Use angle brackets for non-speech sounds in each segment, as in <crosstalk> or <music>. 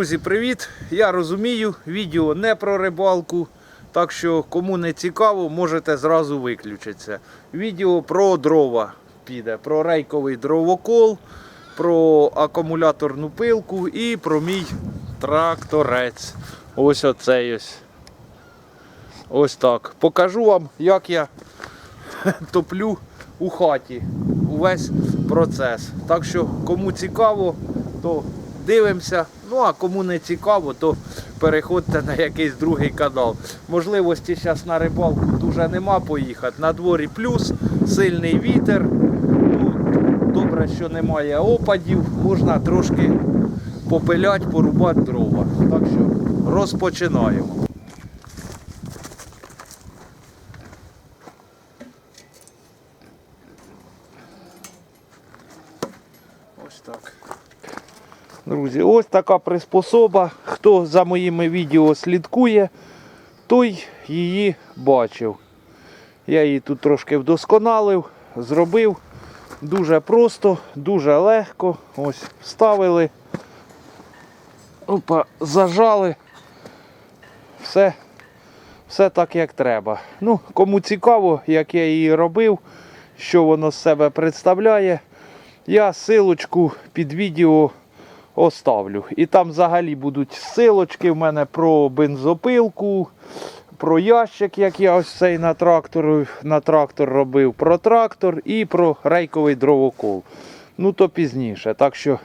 Друзі, привіт! Я розумію, відео не про рибалку, так що кому не цікаво, можете зразу виключитися. Відео про дрова піде, про рейковий дровокол, про акумуляторну пилку і про мій тракторець. Ось оцей ось. Ось так. Покажу вам, як я <laughs> топлю у хаті увесь процес. Так що, кому цікаво, то дивимося. Ну а кому не цікаво, то переходьте на якийсь другий канал. Можливості зараз на рибалку дуже нема поїхати. На дворі плюс, сильний вітер. Ну, добре, що немає опадів, можна трошки попиляти, порубати дрова. Так що розпочинаємо. Ось так. Друзі, ось така приспособа. Хто за моїми відео слідкує, той її бачив. Я її тут трошки вдосконалив, зробив дуже просто, дуже легко. Ось вставили. Опа, зажали. Все, все так, як треба. Ну, кому цікаво, як я її робив, що воно з себе представляє, я силочку під відео оставлю. І там взагалі будуть силочки в мене про бензопилку, про ящик, як я ось цей на трактор, на трактор робив, про трактор і про рейковий дровокол. Ну то пізніше. Так що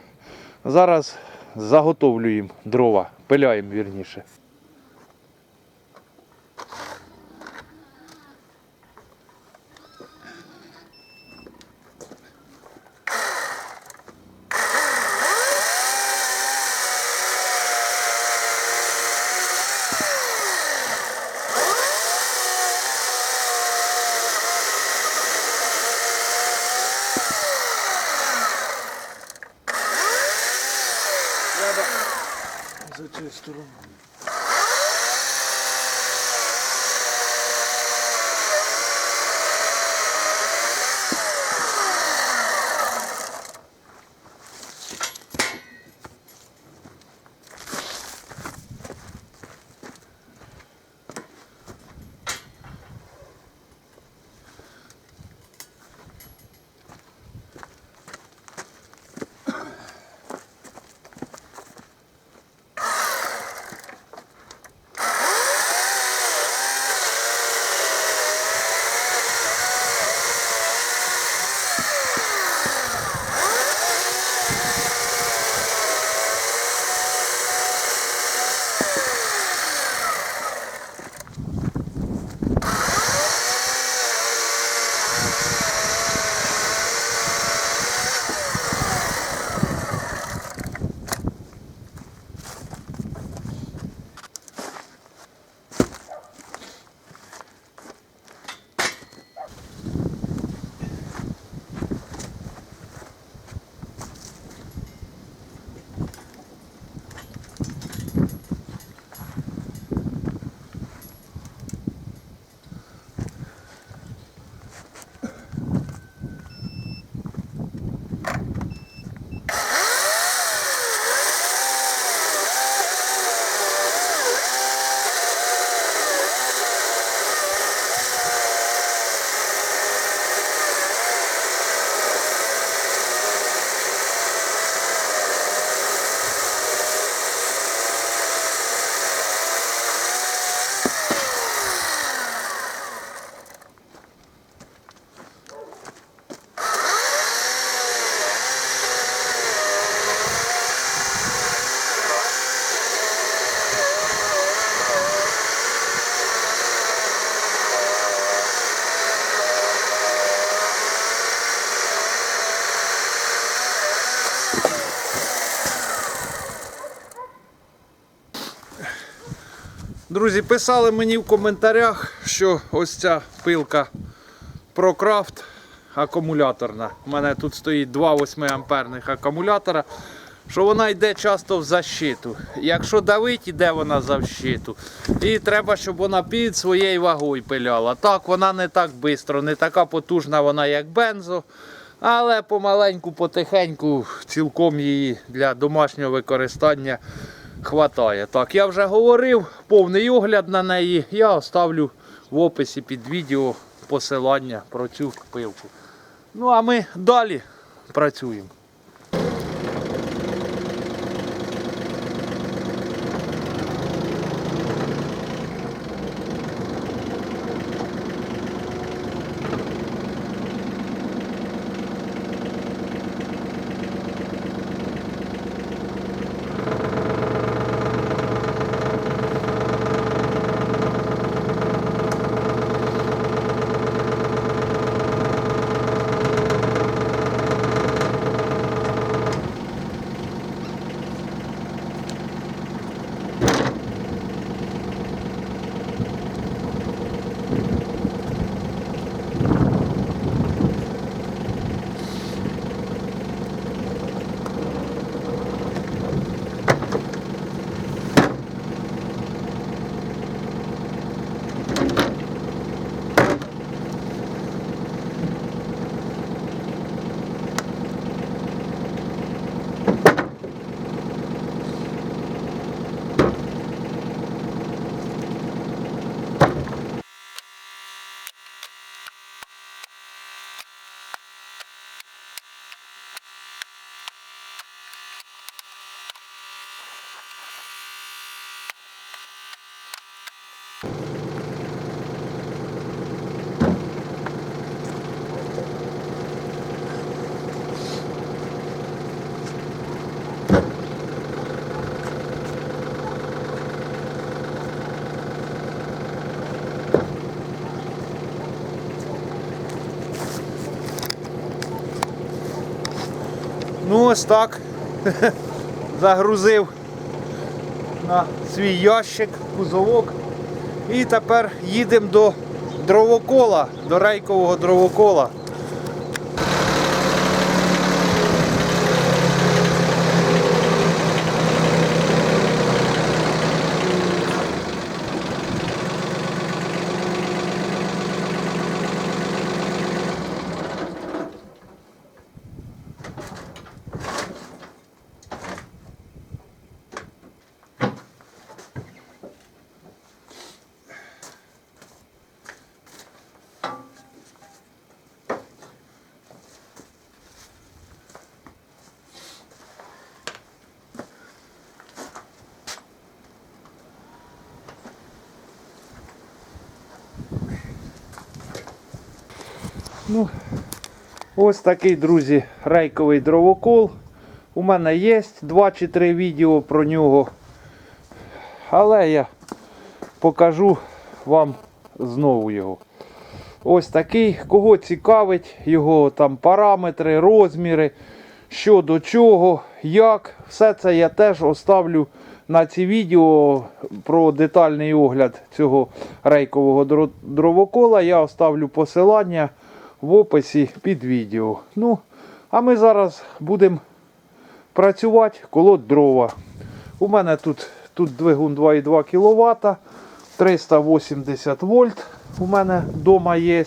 зараз заготовлюємо дрова, пиляємо вірніше. Друзі, писали мені в коментарях, що ось ця пилка ProCraft акумуляторна. У мене тут стоїть два 8 амперних акумулятора, що вона йде часто в защиту. Якщо давить, іде вона за защиту. І треба, щоб вона під своєю вагою пиляла. Так, вона не так швидко, не така потужна вона, як бензо. Але помаленьку, потихеньку, цілком її для домашнього використання хватає. Так, я вже говорив, повний огляд на неї я оставлю в описі під відео посилання про цю пилку. Ну а ми далі працюємо. Ось так. <laughs> Загрузив на свій ящик, кузовок. І тепер їдемо до дровокола, до рейкового дровокола. Ну, ось такий, друзі, рейковий дровокол. У мене є 2 чи 3 відео про нього. Але я покажу вам знову його. Ось такий, кого цікавить, його там параметри, розміри, що до чого, як. Все це я теж оставлю на ці відео про детальний огляд цього рейкового дровокола. Я оставлю посилання в описі під відео. Ну, а ми зараз будемо працювати колоть дрова. У мене тут, тут двигун 2,2 кВт, 380 вольт. У мене вдома є.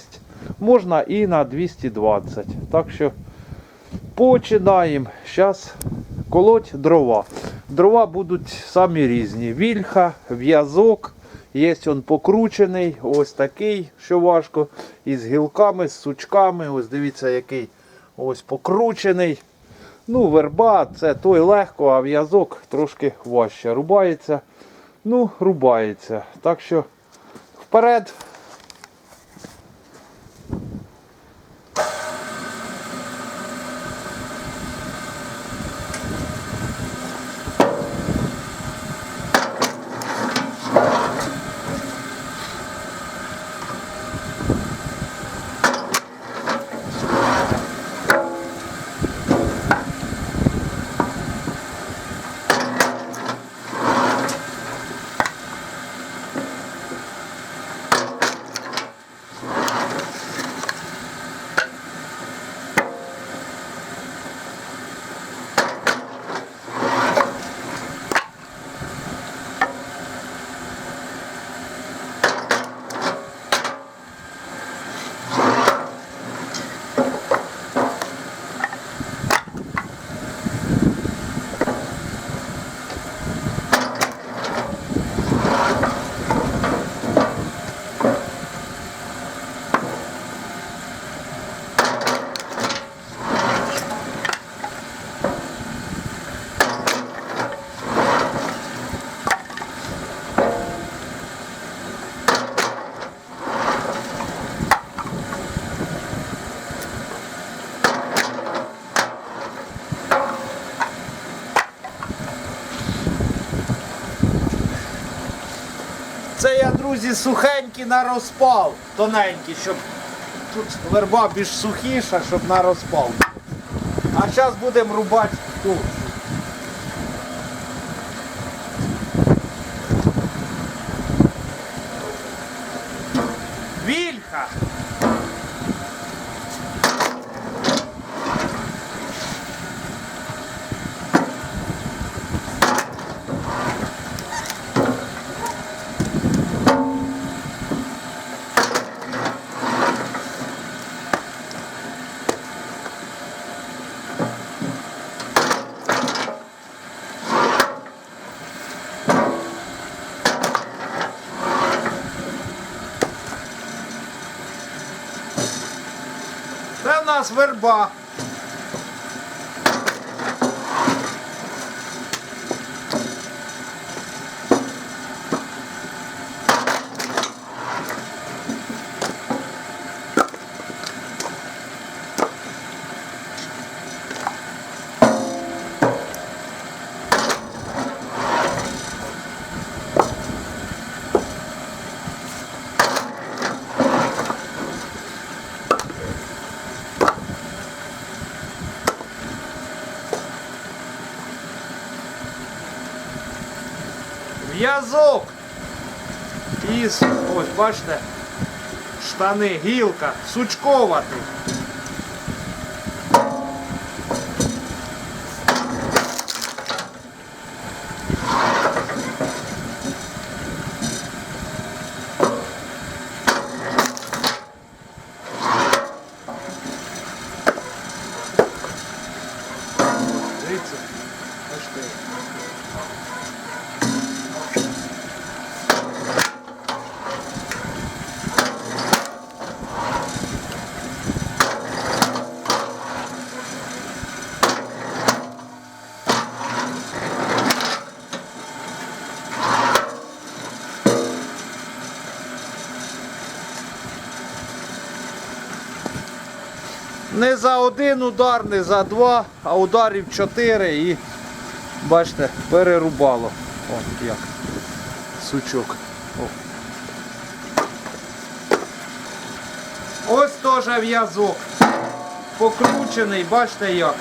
Можна і на 220. Так що починаємо. Зараз колоть дрова. Дрова будуть самі різні. Вільха, в'язок. Є він покручений, ось такий, що важко. Із гілками, з сучками. Ось дивіться, який ось покручений. Ну, верба це той легко, а в'язок трошки важче. Рубається. Ну, рубається. Так що вперед. Друзі, сухенькі на розпал, тоненькі, щоб тут верба більш сухіша, щоб на розпал. А зараз будемо рубати тут. Вільха! Це в нас верба. В'язок. Із, ось бачите, штани, гілка, сучковатий. Дивіться, бачите. Не за один удар, не за два, а ударів чотири і бачите, перерубало. О, як. Сучок. О. Ось теж в'язок. Покручений, бачите як.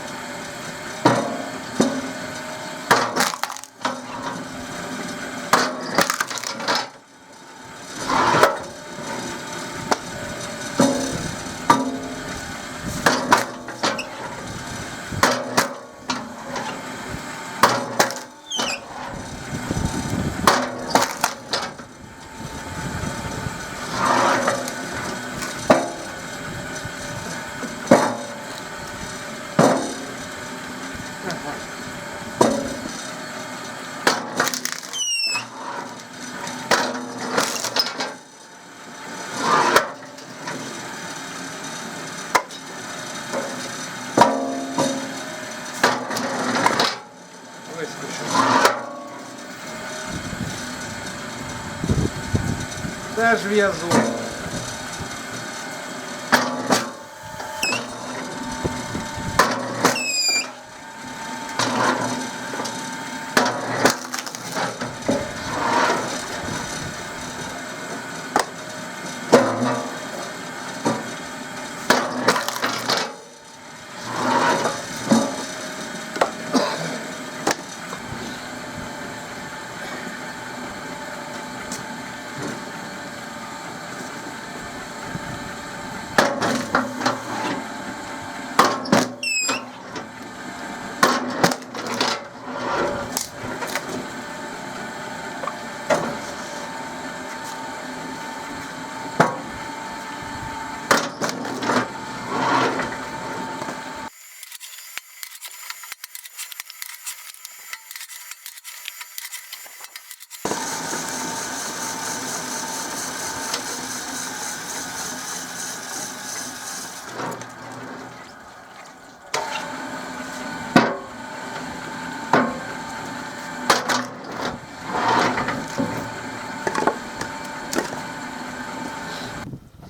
Теж в'язок.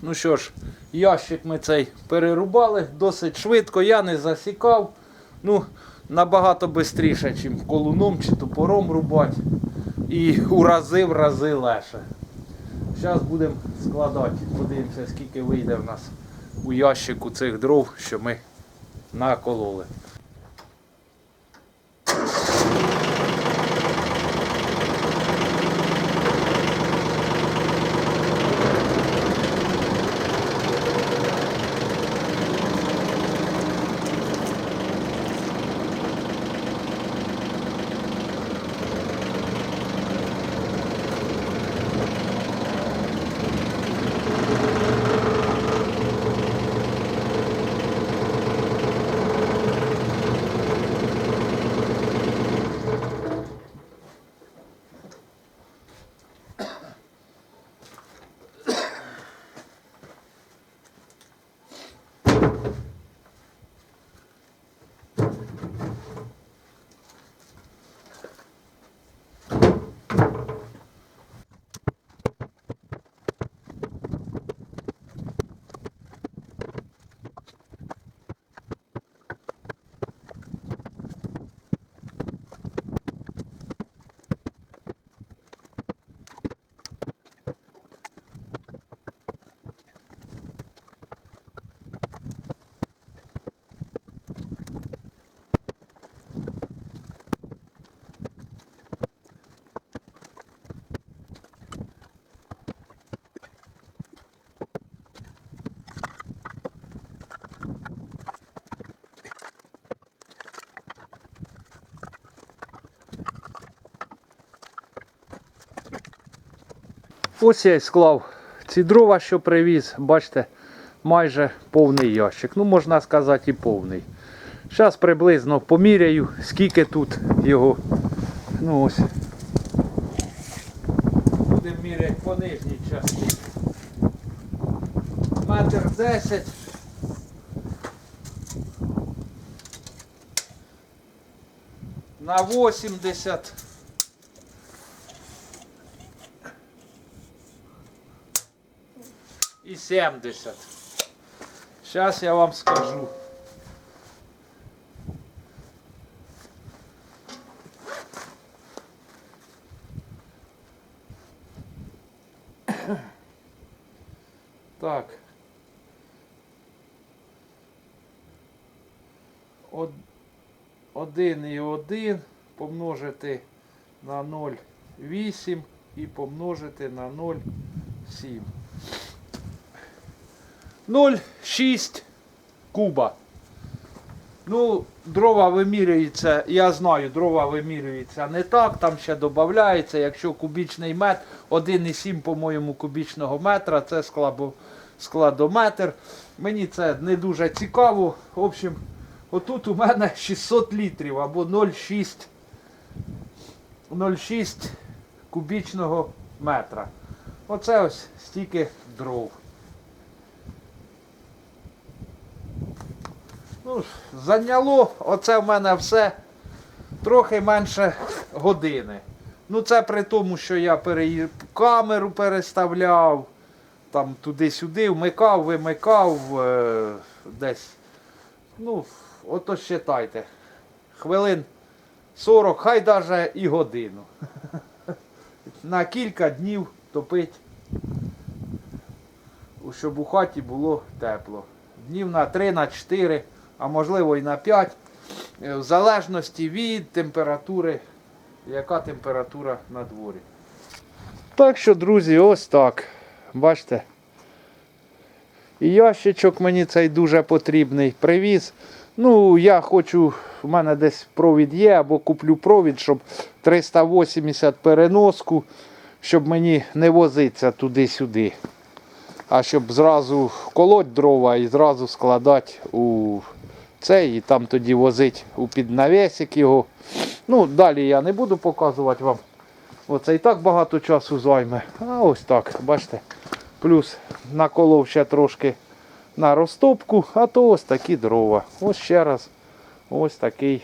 Ну що ж, ящик ми цей перерубали досить швидко, я не засікав. Ну, набагато швидше, ніж колуном чи топором рубати. І у рази в рази легше. Зараз будемо складати. Подивимося, скільки вийде в нас у ящику цих дров, що ми накололи. Ось я і склав ці дрова, що привіз, бачите, майже повний ящик. Ну, можна сказати, і повний. Зараз приблизно поміряю, скільки тут його. Ну ось. Будемо міряти по нижній частині. Метр 10. На 80. і 70. Зараз я вам скажу. Так. Од- Один і один помножити на 0,8 і помножити на 0,7. 0,6 куба. Ну, дрова вимірюється, я знаю, дрова вимірюється не так, там ще додається, якщо кубічний метр, 1,7, по-моєму, кубічного метра, це складо, складометр. Мені це не дуже цікаво. В общем, отут у мене <laughs> 600 літрів або 0,6 0,6 кубічного метра. Оце ось стільки дров. Ну, зайняло оце в мене все трохи менше години. Ну це при тому, що я переї... камеру переставляв, там туди-сюди, вмикав, вимикав е... десь. Ну, ото считайте. Хвилин 40, хай навіть і годину. <laughs> На кілька днів топить, щоб у хаті було тепло. Днів на 3, на 4 а можливо і на 5, е, в залежності від температури, яка температура на дворі. Так що, друзі, ось так. Бачите. І ящичок мені цей дуже потрібний. Привіз. Ну, я хочу, в мене десь провід є, або куплю провід, щоб 380 переноску, щоб мені не возитися туди-сюди. А щоб зразу колоть дрова і зразу складати у цей і там тоді возить у піднавесик його. Ну, далі я не буду показувати вам. Оце і так багато часу займе. А ось так, бачите. Плюс наколов ще трошки на розтопку, а то ось такі дрова. Ось ще раз ось такий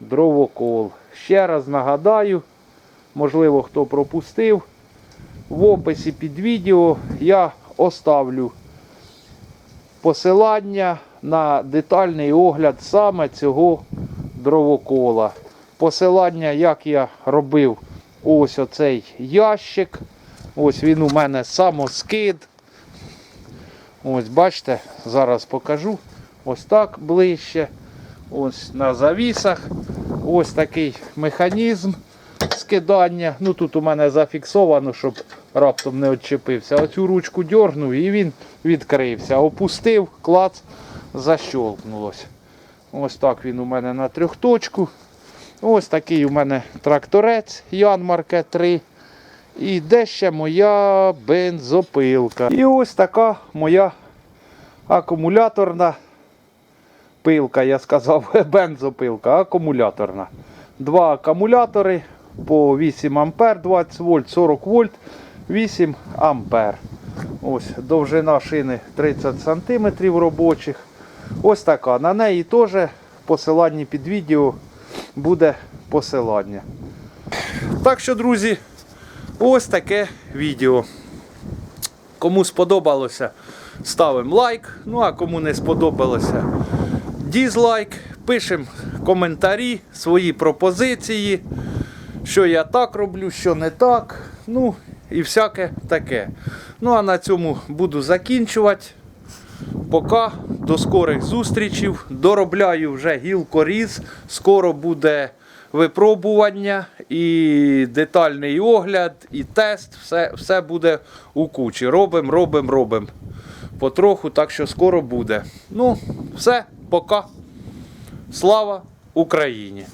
дровокол. Ще раз нагадаю, можливо, хто пропустив. В описі під відео я оставлю посилання на детальний огляд саме цього дровокола. Посилання, як я робив ось оцей ящик Ось він у мене самоскид. Ось бачите, зараз покажу. Ось так ближче. Ось на завісах. Ось такий механізм скидання. Ну тут у мене зафіксовано, щоб раптом не відчепився. Оцю ручку дьорнув і він відкрився. Опустив, клац, защолкнулось. Ось так він у мене на трьохточку. Ось такий у мене тракторець Янмарке 3. І де ще моя бензопилка. І ось така моя акумуляторна пилка, я сказав, <laughs> бензопилка, акумуляторна. Два акумулятори по 8 ампер, 20 вольт, 40 вольт, 8 ампер. Ось довжина шини 30 сантиметрів робочих. Ось така. На неї теж в посиланні під відео буде посилання. Так що, друзі, ось таке відео. Кому сподобалося, ставимо лайк. Ну а кому не сподобалося, дізлайк. Пишемо коментарі, свої пропозиції, що я так роблю, що не так. Ну і всяке таке. Ну а на цьому буду закінчувати. Пока, до скорих зустрічей. Доробляю вже гілкоріз. Скоро буде випробування і детальний огляд, і тест. Все, все буде у кучі. Робимо, робимо, робимо. Потроху, так що скоро буде. Ну, все, пока. Слава Україні!